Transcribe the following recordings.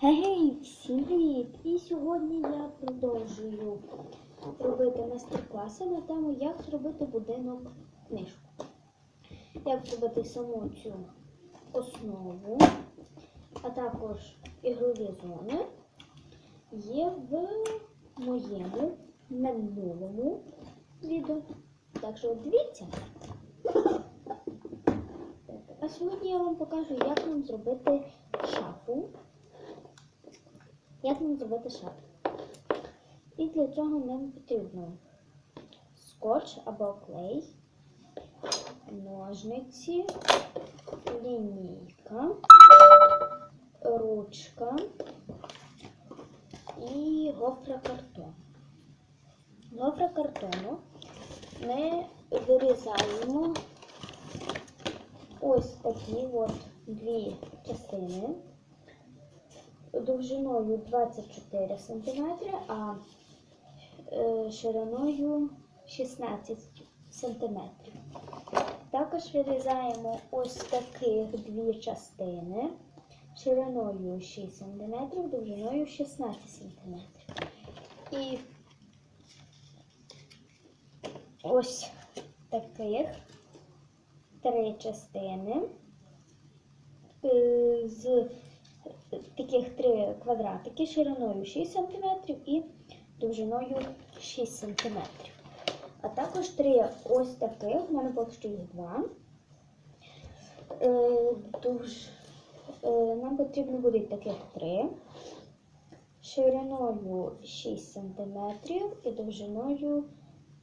Гей, всім привіт! І сьогодні я продовжую робити майстер-класи на тему, як зробити будинок книжку. Як зробити саму цю основу, а також ігрові зони є в моєму минулому відео. Так що дивіться. А сьогодні я вам покажу, як нам зробити шафу. Як нам зробити шафу? І для цього нам потрібно скотч або клей, ножниці, лінійка, ручка і гофра картон. Гофра картону ми вирізаємо ось такі от дві частини довжиною 24 см, а е, шириною 16 см. Також вирізаємо ось таких дві частини шириною 6 см, довжиною 16 см. І ось таких три частини е, з таких три квадратики шириною 6 см і довжиною 6 см. А також три ось таких, в мене поки що їх два. Е, дуж, е, нам потрібно буде таких три. Шириною 6 см і довжиною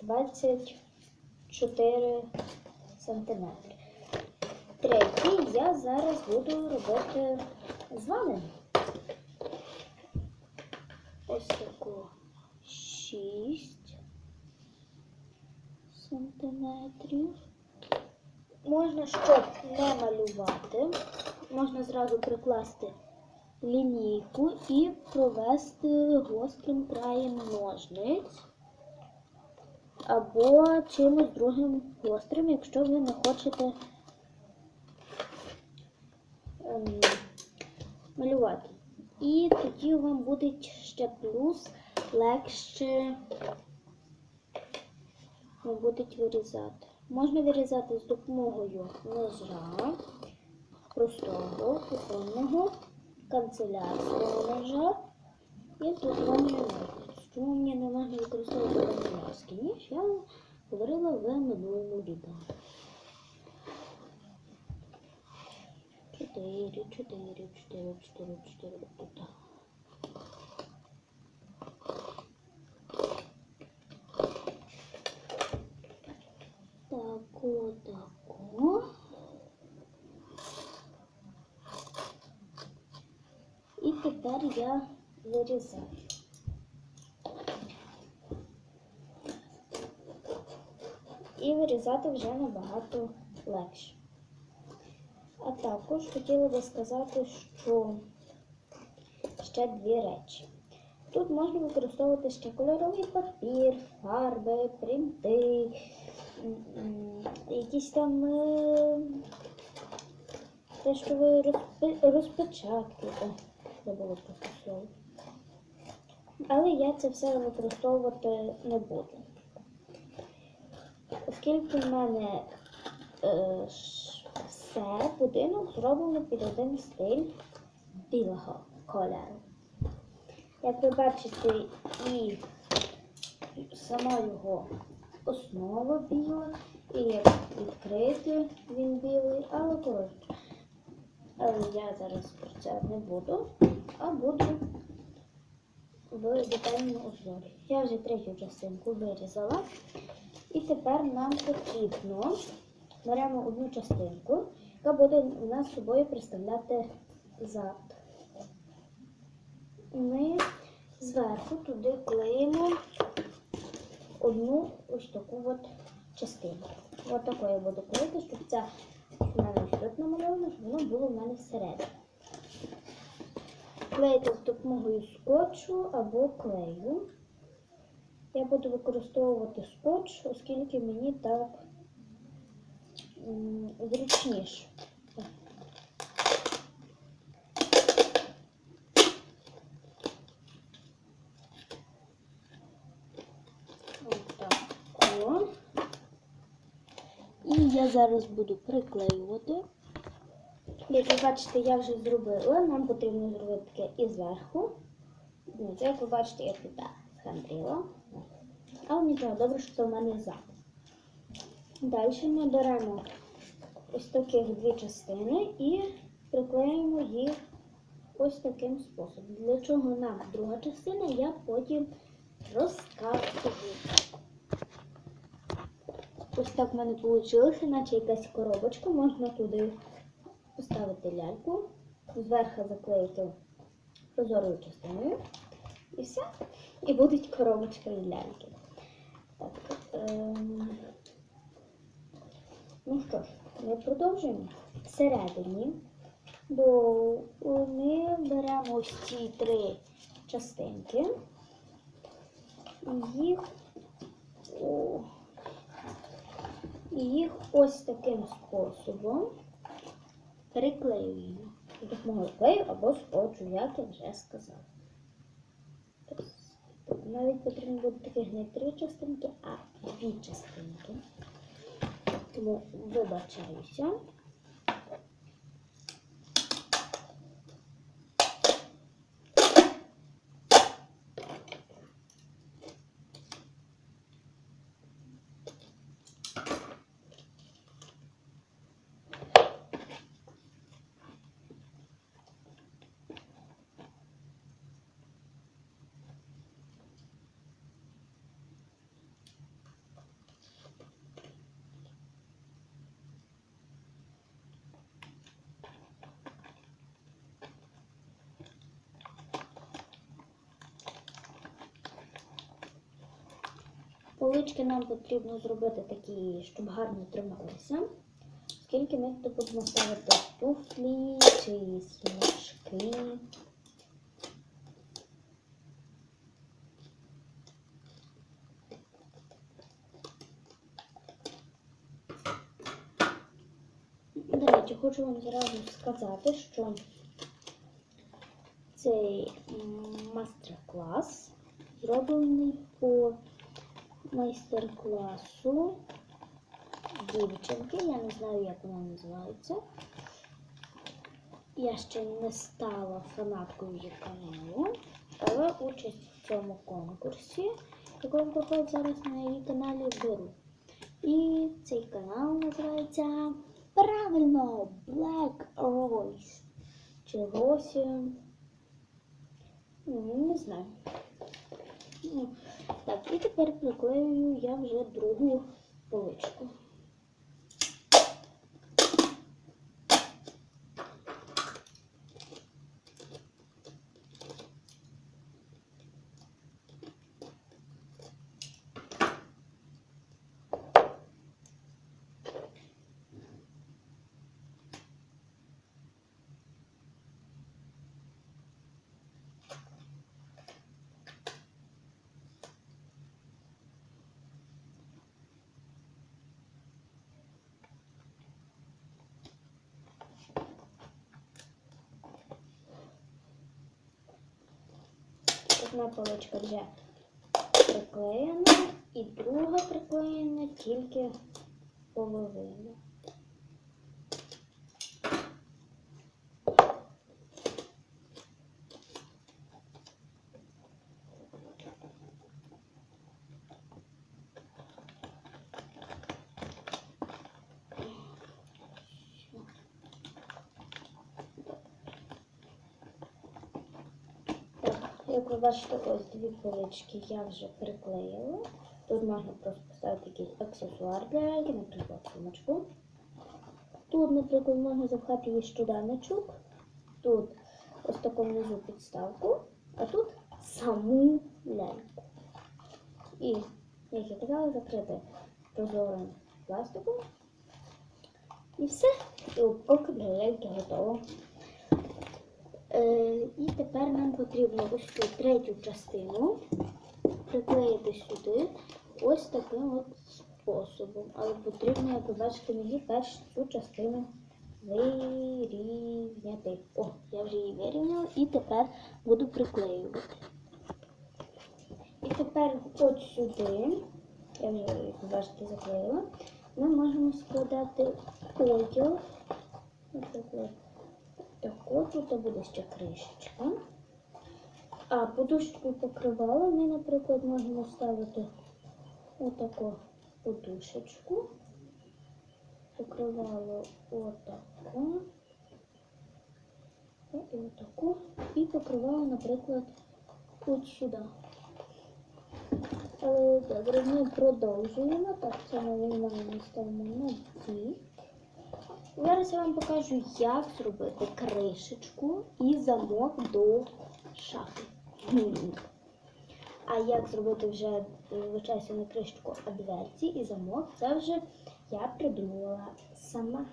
24 см. Третій я зараз буду робити з вами. Ось таку 6 сантиметрів. Можна, щоб не малювати, можна зразу прикласти лінійку і провести гострим краєм ножниць або чимось другим гострим, якщо ви не хочете ем, малювати. І тоді вам буде ще плюс легше вам будуть вирізати. Можна вирізати з допомогою ножа, простого, кухонного, канцелярського ножа і з допомогою ножниць. Чому мені не можна використовувати канцелярський ніж, я говорила в минулому відео. Чотири, чотири, чотири, чотири, чотири, тут. Тако, тако. І тепер я вирізаю. І вирізати вже набагато легше. А також хотіла би сказати, що ще дві речі. Тут можна використовувати ще кольоровий папір, фарби, принти, якісь там е, те, що ви розпи- розпечатуєте. Забула слово. Але я це все використовувати не буду. Оскільки в мене е, все будинок зроблено під один стиль білого кольору. Як ви бачите, і сама його основа біла, і як відкрити він білий, але коротше. Але я зараз про це не буду, а буду в детальному узорі. Я вже третю частинку вирізала. І тепер нам потрібно беремо одну частинку, яка буде нас собою представляти зад. Ми зверху туди клеїмо одну ось таку от частину. Ось таку я буду клеїти, щоб ця в мене тут намальовано, щоб воно було в мене всередині. Клеїти з допомогою скотчу або клею. Я буду використовувати скотч, оскільки мені так зручніше. І я зараз буду приклеювати. Як ви бачите, я вже зробила, нам потрібно зробити таке і зверху. Це, як ви бачите, я туди схандрила. Але нічого добре, що це в мене ззаду. Далі ми беремо ось таких дві частини і приклеїмо їх ось таким способом. Для чого нам друга частина, я потім розкажу. Ось так в мене вийшло, наче якась коробочка, можна туди поставити ляльку, зверху заклеїти прозорою частиною. І все. І будуть коробочка і ляльки. Так, ем... Ну що ж, ми продовжуємо. Всередині, бо ми беремо ось ці три частинки. І їх, о, і їх ось таким способом переклеюємо. За допомогою клею або скотчу, як я вже сказала. Тобто навіть потрібно буде таких не три частинки, а дві частинки. Тому вибачаюся. Полички нам потрібно зробити такі, щоб гарно трималися. Оскільки ми тут будемо ставити туфлі чи смужки. До хочу вам зразу сказати, що цей мастер-клас зроблений по майстер-класу дівчинки. Я не знаю, як вона називається. Я ще не стала фанаткою її каналу, але участь в цьому конкурсі, який проходить зараз на її каналі, беру. І цей канал називається правильно Black Rose. Чи Росі. Ну, Не знаю. Так, і тепер приклеюю я вже другу поличку. Одна поличка вже приклеєна, і друга приклеєна тільки половина. Як ви бачите, ось дві полички я вже приклеїла. Тут можна просто поставити якийсь аксесуар для ляльки, наприклад, сумочку. Тут, наприклад, можна запхати її щоденничок. Тут ось таку внизу підставку, а тут саму ляльку. І, як я казала, закрити прозорим пластиком. І все. І упаковка для ляльки готова. Е, і тепер нам потрібно ось цю третю частину приклеїти сюди ось таким от способом. Але потрібно, як ви бачите, мені перш цю частину вирівняти. О, я вже її вирівняла і тепер буду приклеювати. І тепер от сюди, я вже, як ви бачите, заклеїла. ми можемо складати одяг. Таку, тут буде ще кришечка. А подушку покривала ми, наприклад, можемо ставити отаку подушечку. Покривало отаку. І отаку. І покривало, наприклад, от сюди. Але добре, ми продовжуємо. Так, це ми виймаємо ставимо на бік. Зараз я вам покажу, як зробити кришечку і замок до шафи. А як зробити вже вибачаюся, не кришечку, а дверці і замок, це вже я придумала сама.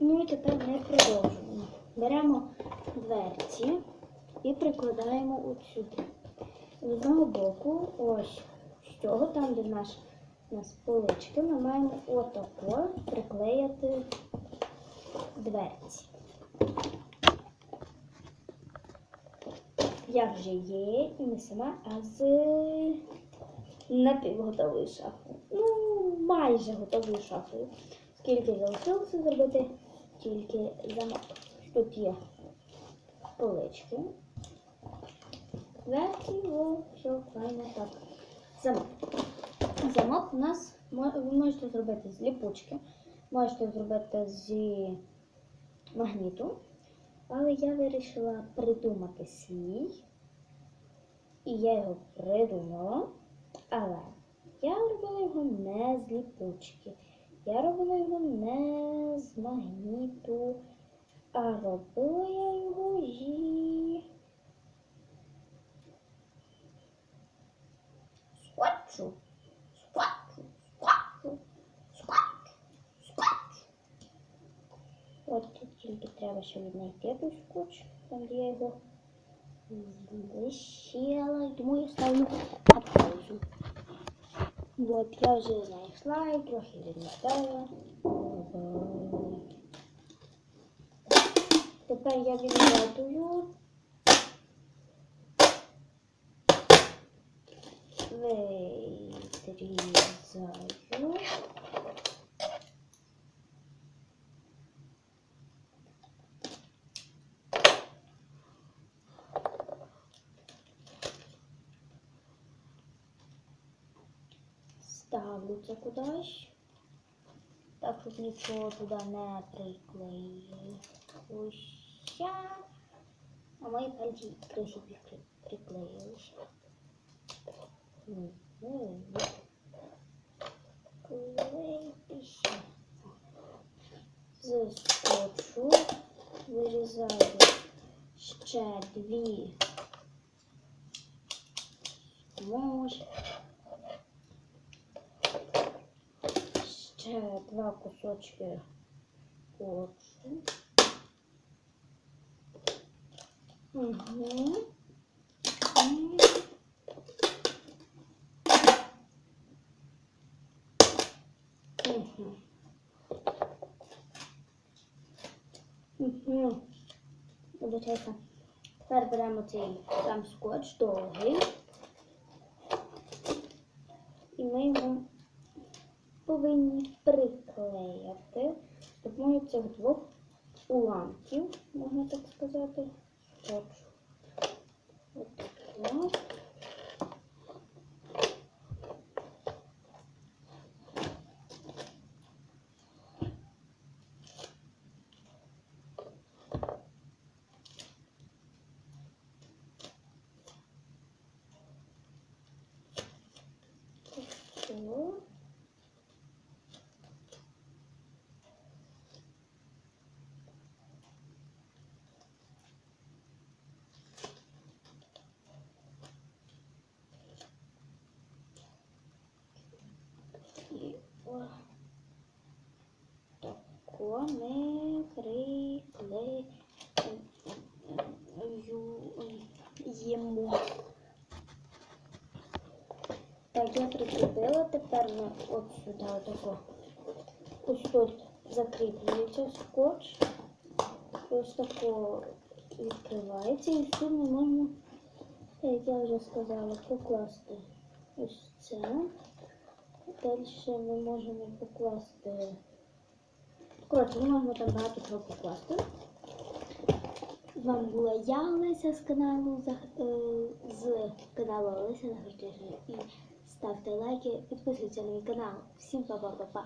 Ну і тепер ми продовжуємо. Беремо дверці і прикладаємо от. З одного боку, ось з цього, там, де наш, у нас полички, ми маємо отако приклеїти дверці. Я вже є, і не сама, а з напівготовою шафою. Ну, майже готовою шафою. Скільки залишилося зробити тільки замок. Тут є полички. Дверці, о, все, файно так. Замок. Замок у нас ви можете зробити з ліпучки, можете зробити з магніту. Але я вирішила придумати свій. І я його придумала. Але я робила його не з ліпучки. Я робила його не з магніту, а робила я його скотчу. Скотчу, скотчу, скотчу, скотчу. От тут тільки треба ще віднайти скотч, там де я його залишила. Тому я ставлю на паузу. От я вже знайшла і трохи відмотала. Тепер я відмотую. Відрізаю. Це кудись. Так, щоб нічого туди не приклеїлося. А мої пальці трохи приклеїлися. Мгм. Клеїтися. З скотчу вирізаю ще дві смужки. Ще два кусочки скотчу. Угу. Угу. Угу. Тепер беремо цей сам скотч довгий. І ми його повинні приклеїти допомогою цих двох уламків, можна так сказати. От так. Все. І о, тако ми приклеюємо. Так, я прикріпила, тепер ми от сюди отако. Ось тут закріплюється скотч. Ось тако відкривається і тут ми можемо, як я вже сказала, покласти ось це. Далі ми можемо покласти. Коротше, ми можемо там багато чого покласти. З була я, Олеся з каналу е, з каналу Олеся Захарчишина. І ставте лайки, підписуйтесь на мій канал. Всім па-па-па-па.